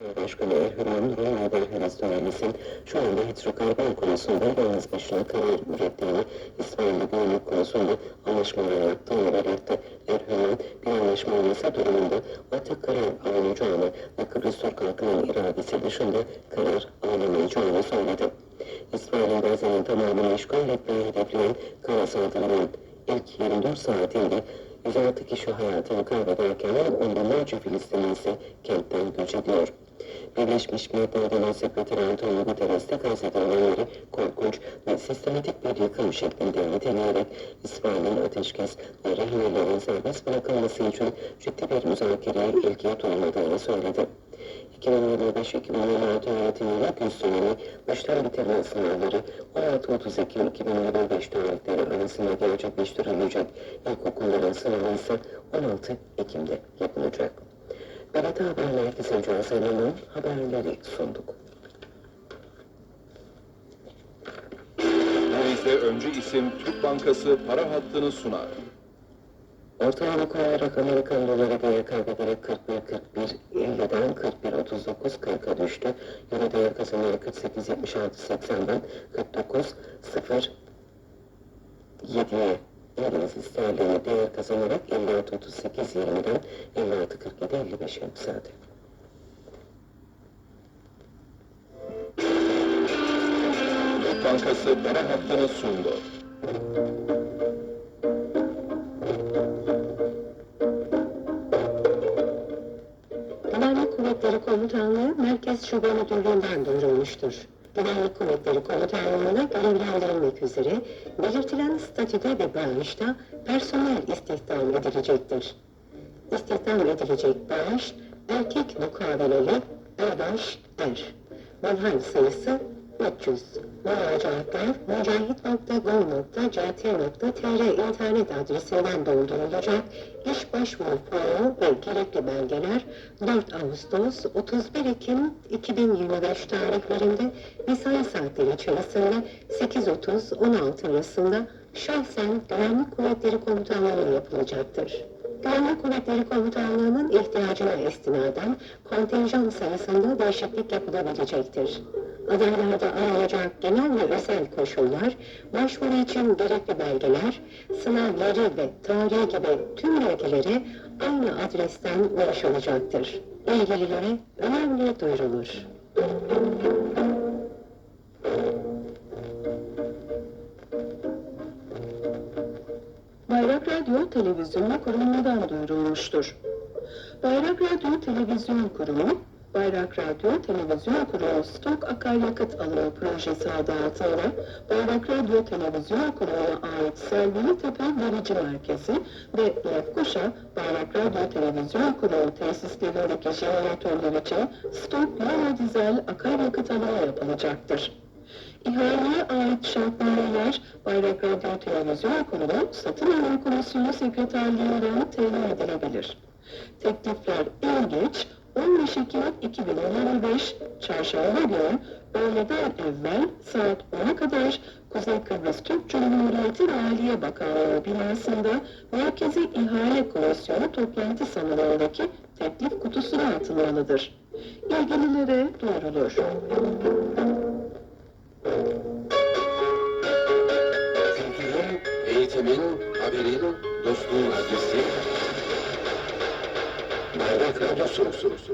Başkanı Nur'un haber söylesin. Şu anda hidrokarbon konusunda yalnız başına karar ürettiğini, İsrail'de güvenlik konusunda anlaşmalar yaptığını belirtti. Erhürhan, bir anlaşma olması durumunda ortak karar alınacağını ve Kıbrıs Türk halkının iradesi dışında karar alınamayacağını söyledi. İsrail'in Gazze'nin tamamını işgal etmeyi hedefleyen kara saldırının ilk 24 saatinde 106 kişi hayatını kaybederken on binlerce Filistinli ise kentten göç ediyor. Birleşmiş Milletler Sekreteri Antonio Guterres de Gazze'de olanları korkunç ve sistematik bir yıkım şeklinde niteleyerek İsrail'in ateşkes ve rehinelerin serbest bırakılması için ciddi bir müzakereye ilgi duymadığını söyledi. 2025-2026 öğretim yılı sonunu baştan bitirme sınavları 16-30 Ekim 2025 tarihleri arasında gerçekleştirilecek. İlkokulların sınavı ise 16 Ekim'de yapılacak. BRT Haber Merkezi'nce hazırlanan haberleri sunduk. Neyse önce isim Türk Bankası para hattını sunar. Ortalama koyarak Amerikan doları değer kaybederek 41.41 50'den 41.39 40'a düştü. Euro değer kazanarak 48.76.80'den 49.0 7'ye İngiliz sterlini değer kazanarak 56.38.20'den 56.47.55'e yükseldi. Bankası para hattını sundu. Güvenlik Kuvvetleri Komutanlığı Merkez Şube Müdürlüğü'nden duyurulmuştur. Güvenlik Kuvvetleri Komutanlığı'na görevlendirilmek üzere belirtilen statüde ve branşta personel istihdam edilecektir. İstihdam edilecek branş erkek mukaveleli erbaş er. Manhal sayısı 300. Müracaatlar mücahit.gov.ct.tr internet adresinden doldurulacak. İş başvuru formu ve gerekli belgeler 4 Ağustos 31 Ekim 2025 tarihlerinde mesai saatleri içerisinde 8.30-16 arasında şahsen Güvenlik Kuvvetleri Komutanlığı'na yapılacaktır. Güvenlik Kuvvetleri Komutanlığı'nın ihtiyacına estinaden kontenjan sayısında değişiklik yapılabilecektir. Adaylarda aranacak genel ve özel koşullar, başvuru için gerekli belgeler, sınavları ve tarihi gibi tüm belgelere aynı adresten ulaşılacaktır. İlgililere önemli duyurulur. Bayrak Radyo Televizyon Kurumu'ndan duyurulmuştur. Bayrak Radyo Televizyon Kurumu, Bayrak Radyo Televizyon Kurumu Stok Akaryakıt Alımı Projesi adı altında Bayrak Radyo Televizyon Kurumu'na ait Selvili Tepe Verici Merkezi ve Lefkoşa Bayrak Radyo Televizyon Kurumu tesislerindeki jeneratörler için stok Lama Dizel akaryakıt alımı yapılacaktır. İhaleye ait şartnamener Bayrak Radyo Televizyon Kurulu Satın Alım Komisyonu Sekreterliğinden temin edilebilir. Teklifler en 15 Ekim 2025 Çarşamba günü öğleden evvel saat 10'a kadar Kuzey Kıbrıs Türk Cumhuriyeti Maliye Bakanlığı binasında Merkezi İhale Komisyonu toplantı salonundaki teklif kutusuna atılmalıdır. İlgililere duyurulur. Kültürün, eğitimin, haberin, dostluğun adresi Bayrak Radyo soru sorusu.